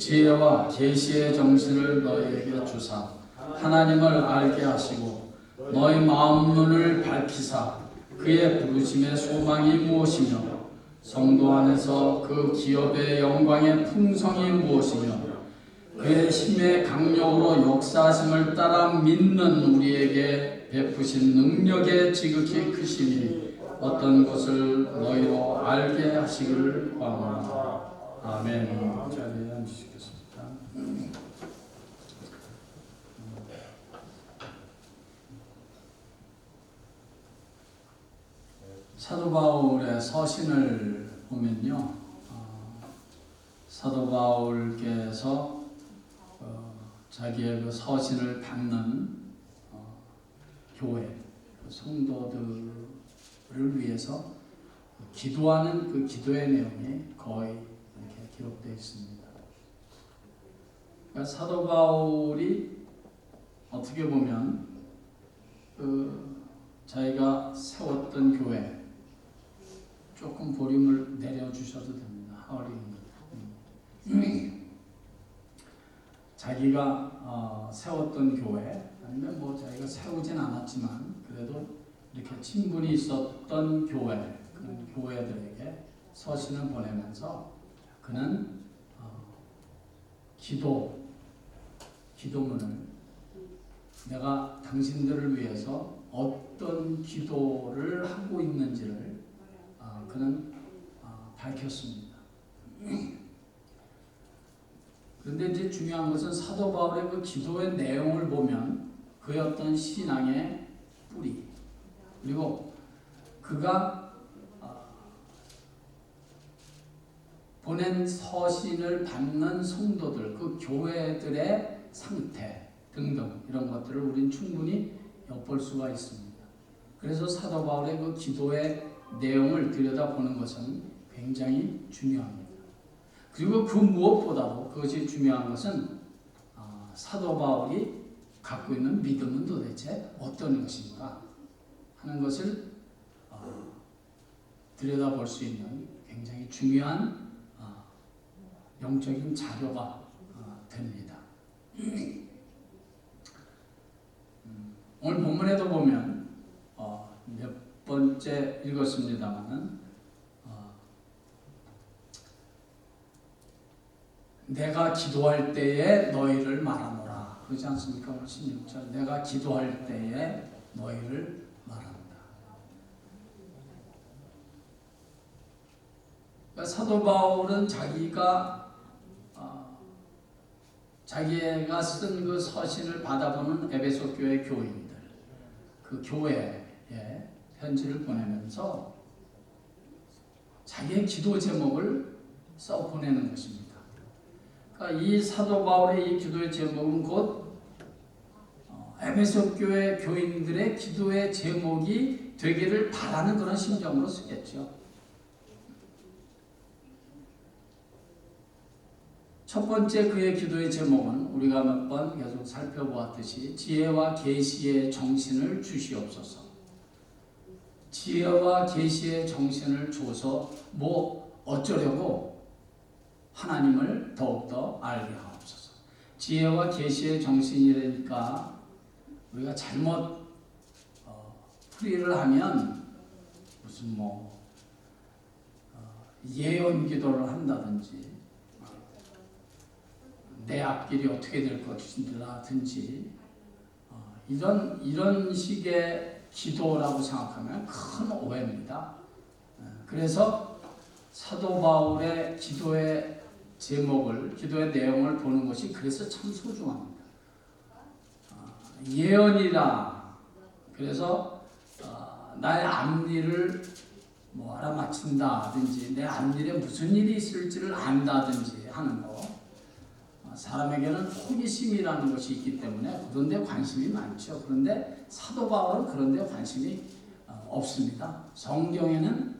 지혜와 계시의 정신을 너희에게 주사 하나님을 알게 하시고 너희 마음 눈을 밝히사 그의 부르심의 소망이 무엇이며 성도 안에서 그 기업의 영광의 풍성이 무엇이며 그의 힘의 강력으로 역사하심을 따라 믿는 우리에게 베푸신 능력의 지극히 크심이 어떤 것을 너희로 알게 하시기를 바랍니다. 아멘. 자리에 앉으시겠습니다. 사도 바울의 서신을 보면요, 어, 사도 바울께서 어, 자기의 그 서신을 받는 어, 교회 그 성도들을 위해서 기도하는 그 기도의 내용이 거의 기록되어 있습니다. 그러니까 사도 바울이 어떻게 보면 그 자기가 세웠던 교회 조금 보림을 내려주셔도 됩니다. 하울입니다. 자기가 어, 세웠던 교회 아니면 뭐 자기가 세우진 않았지만 그래도 이렇게 친분이 있었던 교회 그런 교회들에게 서신을 보내면서 그는 어, 기도 기도문을 내가 당신들을 위해서 어떤 기도를 하고 있는지를 어, 그는 어, 밝혔습니다. 그런데 이제 중요한 것은 사도 바울의 그 기도의 내용을 보면 그의 어떤 신앙의 뿌리 그리고 그가 어, 보낸 서신을 받는 성도들 그 교회들의 상태 등등 이런 것들을 우린 충분히 엿볼 수가 있습니다. 그래서 사도 바울의 그 기도의 내용을 들여다보는 것은 굉장히 중요합니다. 그리고 그 무엇보다도 그것이 중요한 것은 아, 사도 바울이 갖고 있는 믿음은 도대체 어떤 것인가 하는 것을 어, 들여다볼 수 있는 굉장히 중요한 어, 영적인 자료가 어, 됩니다. 음, 오늘 본문에도 보면 어, 몇 번째 읽었습니다만은 어, 내가 기도할 때에 너희를 말하노라 그렇지 않습니까? 오늘 16절 내가 기도할 때에 너희를 말한다. 그러니까 사도 바울은 자기가 어, 자기가 쓴 그 서신을 받아보는 에베소 교회 교인들 그 교회에 편지를 보내면서 자기의 기도 제목을 써 보내는 것입니다. 그러니까 이 사도 바울의 이 기도의 제목은 곧 어, 에베소 교회 교인들의 기도의 제목이 되기를 바라는 그런 심정으로 쓰겠죠. 첫 번째 그의 기도의 제목은 우리가 몇 번 계속 살펴보았듯이 지혜와 계시의 정신을 주시옵소서. 지혜와 계시의 정신을 줘서 뭐 어쩌려고 하나님을 더욱더 알게 하옵소서. 지혜와 계시의 정신이라니까 우리가 잘못 어, 풀이를 하면 무슨 뭐 어, 예언 기도를 한다든지 내 앞길이 어떻게 될 것인지라든지 어, 이런 이런 식의 기도라고 생각하면 큰 오해입니다. 어, 그래서 사도 바울의 기도의 제목을 기도의 내용을 보는 것이 그래서 참 소중합니다. 어, 예언이라 그래서 어, 나의 앞일을 뭐 알아맞힌다든지 내 앞일에 무슨 일이 있을지를 안다든지 하는 거 어, 사람에게는 호기심이라는 것이 있기 때문에 그런 데 관심이 많죠. 그런데 사도 바울은 그런 데 관심이 어, 없습니다. 성경에는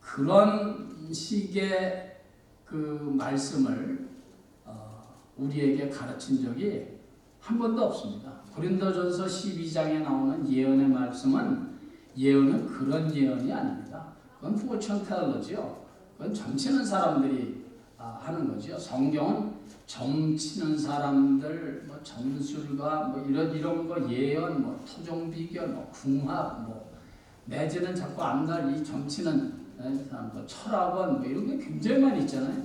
그런 식의 그 말씀을 어, 우리에게 가르친 적이 한 번도 없습니다. 고린도전서 12장에 나오는 예언의 말씀은 예언은 그런 예언이 아닙니다. 그건 포천 테올로지요. 그건 점치는 사람들이 아, 하는 거죠. 성경은 점치는 사람들, 뭐 점술가, 뭐 이런 이런 거 예언, 뭐 토종 비결, 뭐 궁합, 뭐 내지는 자꾸 앞날 이 점치는 사람, 뭐 철학원, 뭐 이런 게 굉장히 많이 있잖아요.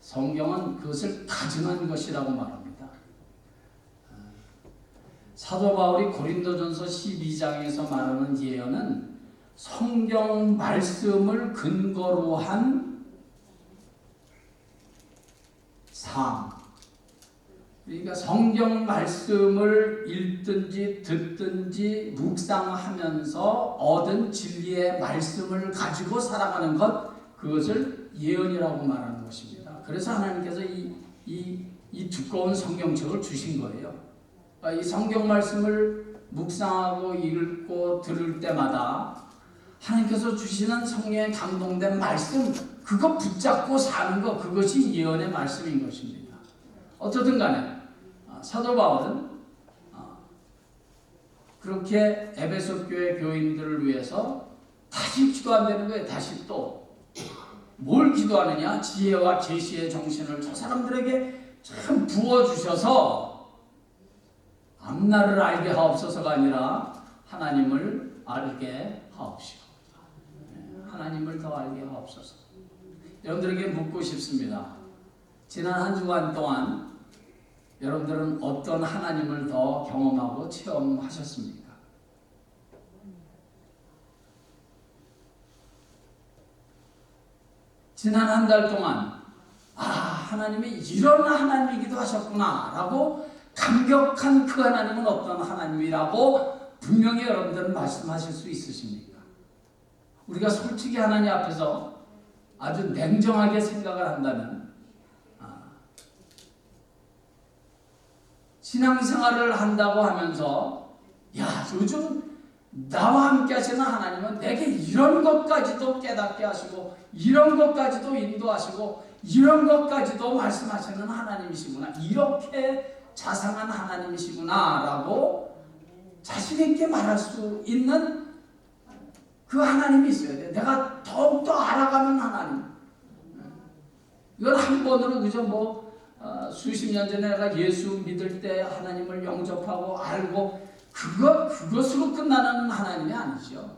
성경은 그것을 가증한 것이라고 말합니다. 아, 사도 바울이 고린도전서 12장에서 말하는 예언은 성경 말씀을 근거로 한 삶. 그러니까 성경 말씀을 읽든지 듣든지 묵상하면서 얻은 진리의 말씀을 가지고 살아가는 것, 그것을 예언이라고 말하는 것입니다. 그래서 하나님께서 이, 이, 이 두꺼운 성경책을 주신 거예요. 그러니까 이 성경 말씀을 묵상하고 읽고 들을 때마다 하나님께서 주시는 성령에 감동된 말씀, 그거 붙잡고 사는 것, 그것이 예언의 말씀인 것입니다. 어떻든 간에, 사도 바울은 그렇게 에베소 교회 교인들을 위해서 다시 기도한다는 거예요. 다시 또. 뭘 기도하느냐? 지혜와 계시의 정신을 저 사람들에게 참 부어 주셔서 앞날을 알게 하옵소서가 아니라 하나님을 알게 하옵시고 하나님을 더 알게 하옵소서. 여러분들에게 묻고 싶습니다. 지난 한 주간 동안 여러분들은 어떤 하나님을 더 경험하고 체험하셨습니까? 지난 한 달 동안 아 하나님이 이런 하나님이기도 하셨구나라고 감격한 그 하나님은 어떤 하나님이라고 분명히 여러분들은 말씀하실 수 있으십니까? 우리가 솔직히 하나님 앞에서 아주 냉정하게 생각을 한다면 아, 신앙생활을 한다고 하면서 야 요즘 나와 함께 하시는 하나님은 내게 이런 것까지도 깨닫게 하시고 이런 것까지도 인도하시고 이런 것까지도 말씀하시는 하나님이시구나. 이렇게 자상한 하나님이시구나 라고 자신 있게 말할 수 있는 그 하나님이 있어야 돼. 내가 더욱더 알아가는 하나님. 이건 한 번으로 그저 뭐 어, 수십 년 전에 내가 예수 믿을 때 하나님을 영접하고 알고 그것 그것으로 끝나는 하나님이 아니죠.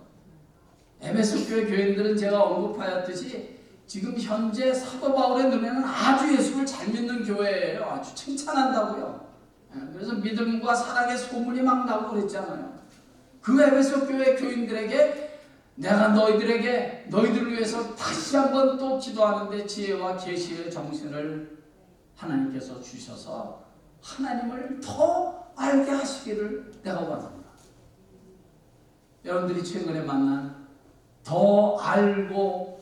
에베소 교회 교인들은 제가 언급하였듯이 지금 현재 사도 바울의 눈에는 아주 예수를 잘 믿는 교회예요. 아주 칭찬한다고요. 예, 그래서 믿음과 사랑의 소문이 막 나고 그랬잖아요. 그 에베소 교회 교인들에게 내가 너희들에게 너희들을 위해서 다시 한번 또 기도하는데 지혜와 계시의 정신을 하나님께서 주셔서 하나님을 더 알게 하시기를 내가 원합니다. 여러분들이 최근에 만난 더 알고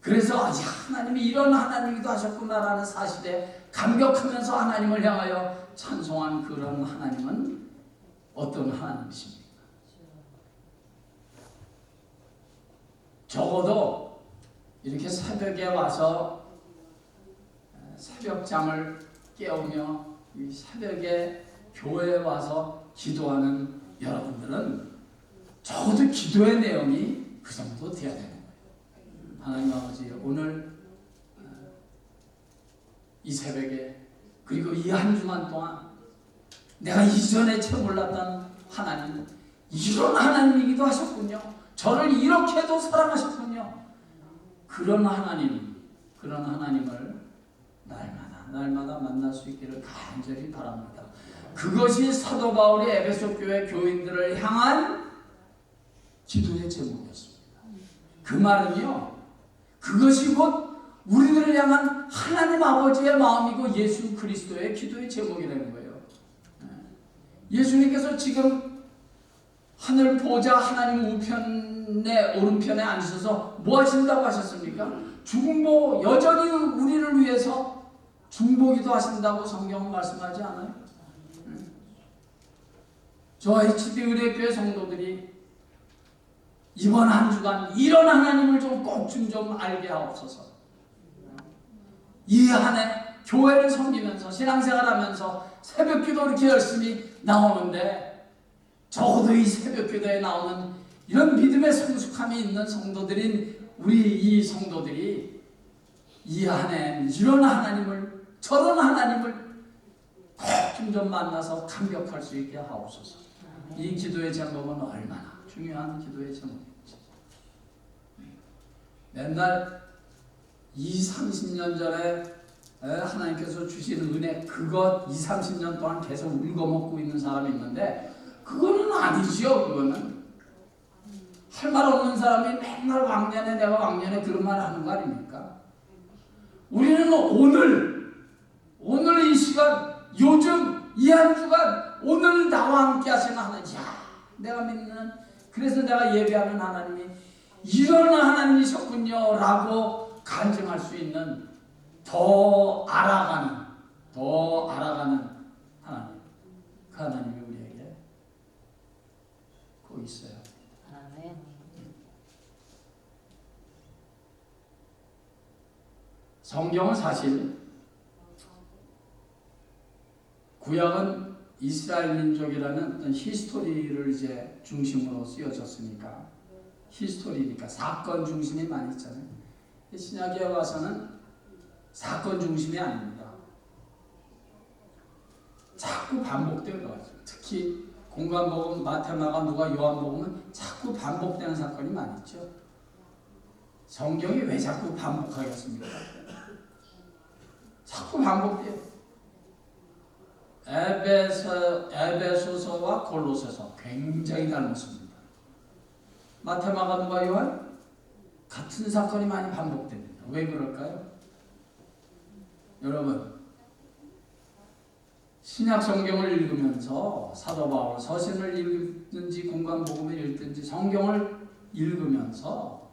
그래서 아, 하나님이 이런 하나님이기도 하셨구나라는 사실에 감격하면서 하나님을 향하여 찬송한 그런 하나님은 어떤 하나님이십니까? 적어도 이렇게 새벽에 와서 새벽잠을 깨우며 이 새벽에 교회에 와서 기도하는 여러분들은 적어도 기도의 내용이 그 정도 돼야 되는 거예요. 하나님 아버지 오늘 이 새벽에 그리고 이 한 주간 동안 내가 이전에 채 몰랐던 하나님 이런 하나님이기도 하셨군요. 저를 이렇게도 사랑하셨군요. 그런 하나님, 그런 하나님을 날마다 날마다 만날 수 있기를 간절히 바랍니다. 그것이 사도 바울이 에베소 교회 교인들을 향한 기도의 제목이었습니다. 그 말은요, 그것이 곧 우리들을 향한 하나님 아버지의 마음이고 예수 그리스도의 기도의 제목이라는 거예요. 예수님께서 지금 하늘 보좌 하나님 우편에 오른편에 앉으셔서 뭐 하신다고 하셨습니까? 중보 여전히 우리를 위해서 중보기도 하신다고 성경은 말씀하지 않아요? 저 HD 의뢰교회 성도들이 이번 한 주간 이런 하나님을 좀 꼭 좀 좀 알게 하옵소서. 이 한해 교회를 섬기면서 신앙생활하면서 새벽기도 이렇게 열심히 나오는데 적어도 이 새벽기도에 나오는 이런 믿음의 성숙함이 있는 성도들인 우리 이 성도들이 이 안에 이런 하나님을 저런 하나님을 꼭좀 만나서 감격할 수 있게 하옵소서. 이 기도의 제목은 얼마나 중요한 기도의 제목인지. 맨날 2, 30년 전에 에, 하나님께서 주신 은혜 그것 2, 30년 동안 계속 울거먹고 있는 사람이 있는데 그거는 아니지요 그거는. 할 말 없는 사람이 맨날 왕년에 내가 왕년에 그런 말 하는 거 아닙니까? 우리는 오늘 오늘 이 시간 요즘 이 한 주간 오늘 나와 함께 하시는 하나님. 야 내가 믿는 그래서 내가 예배하는 하나님이 이런 하나님이셨군요 라고 간증할 수 있는 더 알아가는 더 알아가는 하나님. 그 우리에게 꼭 있어요 아멘. 성경은 사실 구약은 이스라엘 민족이라는 어떤 히스토리를 이제 중심으로 쓰여졌으니까 히스토리니까 사건 중심이 많이 있잖아요. 신약에 와서는 사건 중심이 아닙니다. 자꾸 반복되는 거죠. 특히 공간복음, 마테마가, 누가 요한복음은 자꾸 반복되는 사건이 많이 있죠. 성경이 왜 자꾸 반복하겠습니까? 자꾸 반복돼요. 에베소, 에베소서와 골로새서 굉장히 닮았습니다. 마테마가 누가 요한 같은 사건이 많이 반복됩니다. 왜 그럴까요? 여러분 신약 성경을 읽으면서 사도 바울 서신을 읽든지 공간 복음을 읽든지 성경을 읽으면서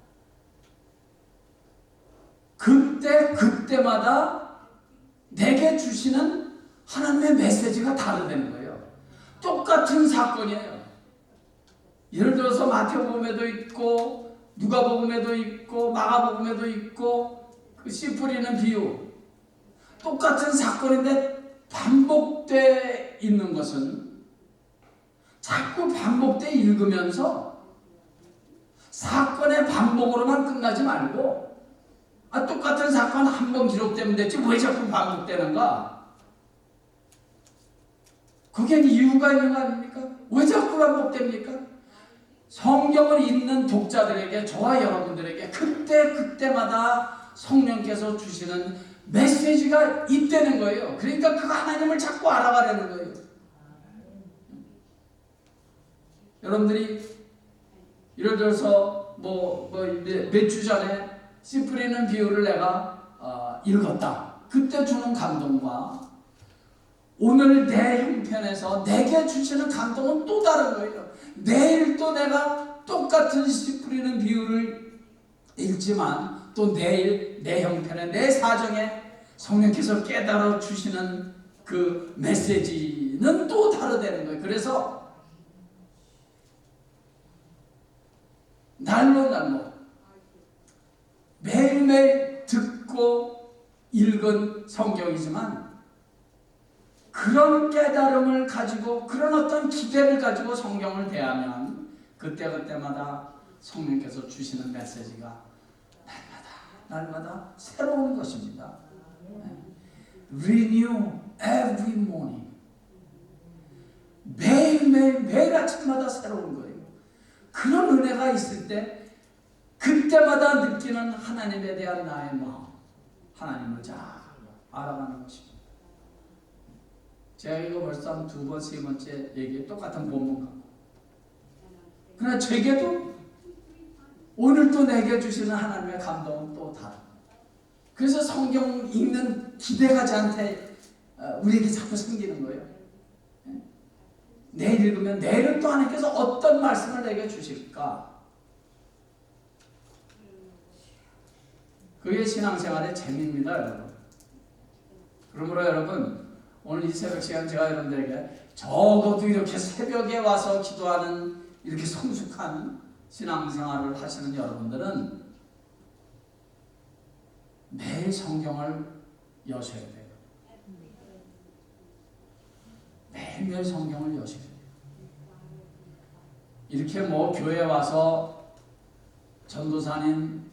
그때 그때마다 내게 주시는 하나님의 메시지가 다르다는 거예요. 똑같은 사건이에요. 예를 들어서 마태복음에도 있고 누가복음에도 있고 마가복음에도 있고 그 씨 뿌리는 비유 똑같은 사건인데 반복 돼 있는 것은 자꾸 반복돼 읽으면서 사건의 반복으로만 끝나지 말고 아, 똑같은 사건 한 번 기록되면 됐지 왜 자꾸 반복되는가? 그게 이유가 있는 거 아닙니까? 왜 자꾸 반복됩니까? 성경을 읽는 독자들에게 저와 여러분들에게 그때 그때마다 성령께서 주시는 메시지가 있다는 거예요. 그러니까 그 하나님을 자꾸 알아가려는 거예요. 여러분들이 예를 들어서 뭐몇 주 전에 씨 뿌리는 비유를 내가 어, 읽었다. 그때 주는 감동과 오늘 내 형편에서 내게 주시는 감동은 또 다른 거예요. 내일 또 내가 똑같은 씨 뿌리는 비유를 읽지만 또 내일 내 형편에 내 사정에 성령께서 깨달아 주시는 그 메시지는 또 다르다는 거예요. 그래서 날로 날로 매일매일 듣고 읽은 성경이지만 그런 깨달음을 가지고 그런 어떤 기대를 가지고 성경을 대하면 그때그때마다 성령께서 주시는 메시지가 날마다 새로운 것입니다. Renew every morning. 매일매일 매일 아침마다 새로운 거예요. 그런 은혜가 있을 때 그때마다 느끼는 하나님에 대한 나의 마음 하나님을 잘 알아가는 것입니다. 제가 이거 벌써 한두 번, 세 번째 얘기 똑같은 본문 같고 그러나 제게도 오늘 또 내게 주시는 하나님의 감동은 또 다른 그래서 성경 읽는 기대가 저한테 어, 우리에게 자꾸 생기는 거예요. 예? 내일 읽으면 내일은 또 하나님께서 어떤 말씀을 내게 주실까? 그게 신앙생활의 재미입니다, 여러분. 그러므로 여러분, 오늘 이 새벽 시간 제가 여러분들에게 적어도 이렇게 새벽에 와서 기도하는 이렇게 성숙한 신앙생활을 하시는 여러분들은 매일 성경을 여셔야 돼요. 매일매일 성경을 여셔야 돼요. 이렇게 뭐 교회 와서 전도사님,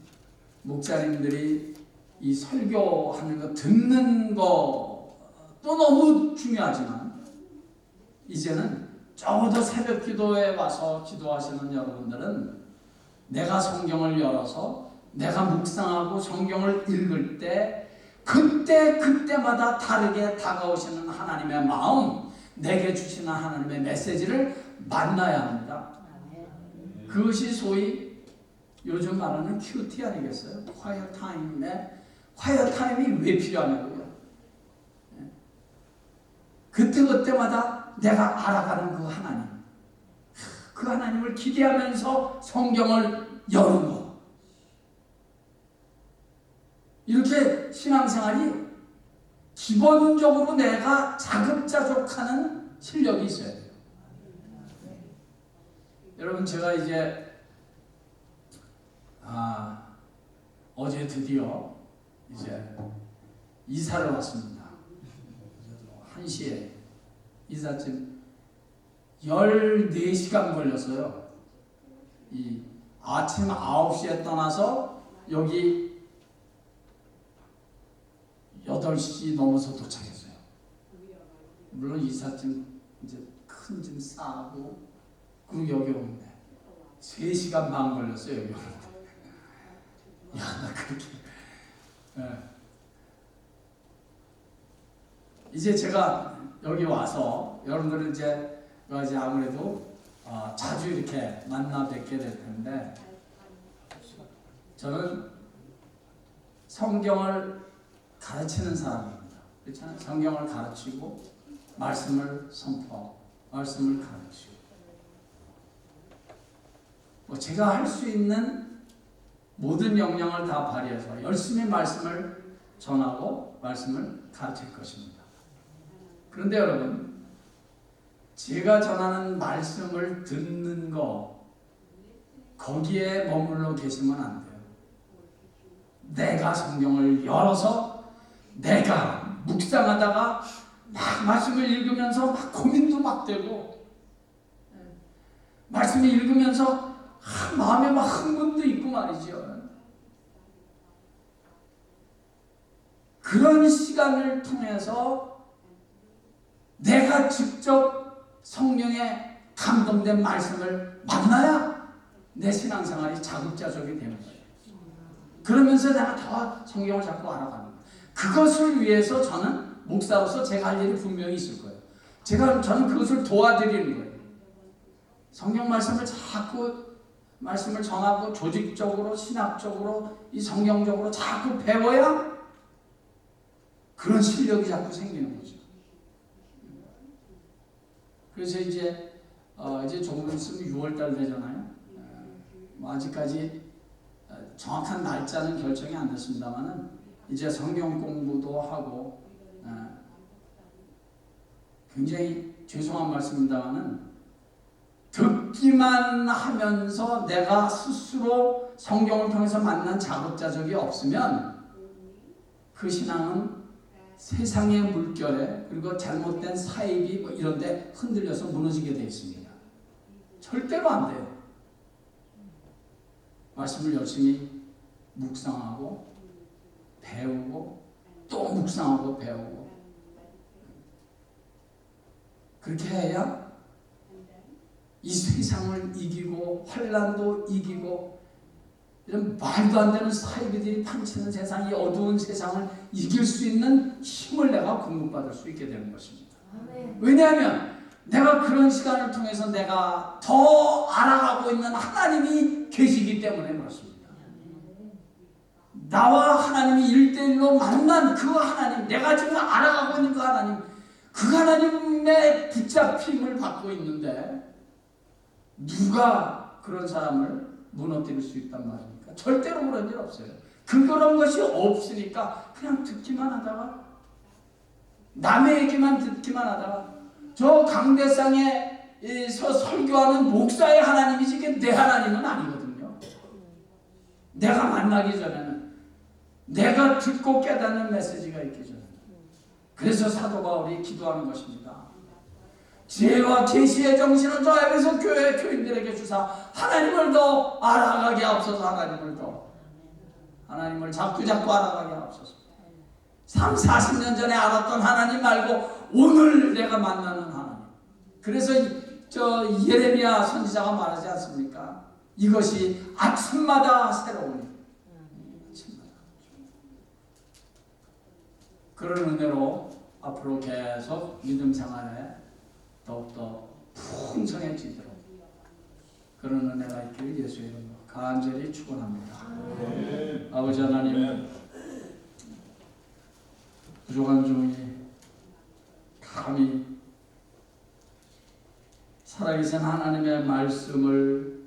목사님들이 이 설교하는 거 듣는 것도 너무 중요하지만 이제는 적어도 새벽 기도에 와서 기도하시는 여러분들은 내가 성경을 열어서 내가 묵상하고 성경을 읽을 때 그때 그때마다 다르게 다가오시는 하나님의 마음 내게 주시는 하나님의 메시지를 만나야 합니다. 그것이 소위 요즘 말하는 큐티 아니겠어요? 콰이어 타임에 콰이어 타임이 왜 필요하냐고요? 예. 그때 그때마다 내가 알아가는 그 하나님, 그 하나님을 기대하면서 성경을 여는 것. 이렇게 신앙생활이 기본적으로 내가 자급자족하는 실력이 있어야 돼요. 여러분 제가 이제 아, 어제 드디어 이제 이사를 왔습니다. 1시에 이삿짐 14시간 걸렸어요. 이 아침 9시에 떠나서 여기 8시 넘어서 도착했어요. 물론 이삿짐 이제 큰 짐 싸고 그리고 여기 오는데 3시간 반 걸렸어요. 여기 오는데. 야, 나 그렇게 예. 이제 제가 여기 와서 여러분들은 이제 이제 아무래도 어, 자주 이렇게 만나 뵙게 될 텐데 저는 성경을 가르치는 사람입니다. 그렇잖아요. 성경을 가르치고 말씀을 선포하고 말씀을 가르치고 뭐 제가 할 수 있는 모든 역량을 다 발휘해서 열심히 말씀을 전하고 말씀을 가르칠 것입니다. 그런데 여러분, 제가 전하는 말씀을 듣는 거, 거기에 머물러 계시면 안 돼요. 내가 성경을 열어서 내가 묵상하다가 막 말씀을 읽으면서 막 고민도 막 되고, 말씀을 읽으면서 마음에 막 흥분도 있고 말이죠. 그런 시간을 통해서 내가 직접 성령에 감동된 말씀을 만나야 내 신앙생활이 자급자족이 되는 거예요. 그러면서 내가 더 성경을 자꾸 알아가는 거예요. 그것을 위해서 저는 목사로서 제가 할 일이 분명히 있을 거예요. 제가 저는 그것을 도와드리는 거예요. 성경 말씀을 자꾸 말씀을 전하고 조직적으로 신학적으로 이 성경적으로 자꾸 배워야 그런 실력이 자꾸 생기는 거죠. 그래서 이제 어 이제 조금 있으면 6월달 되잖아요. 뭐 아직까지 정확한 날짜는 결정이 안 됐습니다만은 이제 성경 공부도 하고 굉장히 죄송한 말씀입니다만은 듣기만 하면서 내가 스스로 성경을 통해서 만난 자급자족이 없으면 그 신앙은 세상의 물결에 그리고 잘못된 사입이 뭐 이런 데 흔들려서 무너지게 되어 있습니다. 절대로 안 돼요. 말씀을 열심히 묵상하고 배우고 또 묵상하고 배우고 그렇게 해야 이 세상을 이기고 환란도 이기고 이런 말도 안 되는 사이비들이 판치는 세상 이 어두운 세상을 이길 수 있는 힘을 내가 공급받을 수 있게 되는 것입니다. 왜냐하면 내가 그런 시간을 통해서 내가 더 알아가고 있는 하나님이 계시기 때문에 그렇습니다. 나와 하나님이 일대일로 만난 그 하나님, 내가 지금 알아가고 있는 그 하나님, 그 하나님의 붙잡힘을 받고 있는데 누가 그런 사람을 무너뜨릴 수 있단 말입니까? 절대로 그런 일 없어요. 그런 것이 없으니까 그냥 듣기만 하다가 남의 얘기만 듣기만 하다가 저 강대상에 서 설교하는 목사의 하나님이지 내 하나님은 아니거든요. 내가 만나기 전에는 내가 듣고 깨닫는 메시지가 있기 전에 그래서 사도 바울이 기도하는 것입니다. 지혜와 계시의 정신을 더하면서 교회 교인들에게 주사 하나님을 더 알아가게 앞서서 하나님을 더 하나님을 자꾸 자꾸 알아가게 하옵소서. 3, 40년 전에 알았던 하나님 말고 오늘 내가 만나는 하나님. 그래서 이- 저 예레미야 선지자가 말하지 않습니까? 이것이 아침마다 새로우니. 아침마다. 그런 은혜로 앞으로 계속 믿음 생활에 더욱더 풍성해지도록 그런 은혜가 있기를 예수 이름으로 간절히 축원합니다. 아버지 하나님 부족한 종이 감히 살아계신 하나님의 말씀을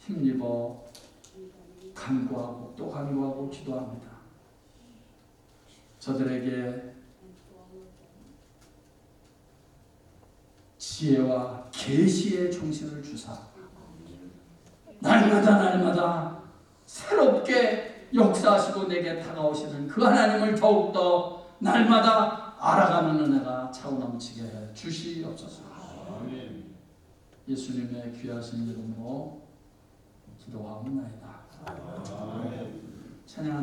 힘입어 간구하고 또 간구하고 기도합니다. 저들에게 지혜와 계시의 정신을 주사 날마다 날마다 새롭게 역사하시고 내게 다가오시는 그 하나님을 더욱더 날마다 알아가는 은혜가 차고 넘치게 해 주시옵소서. 예수님의 귀하신 이름으로 기도하옵나이다. 찬양하는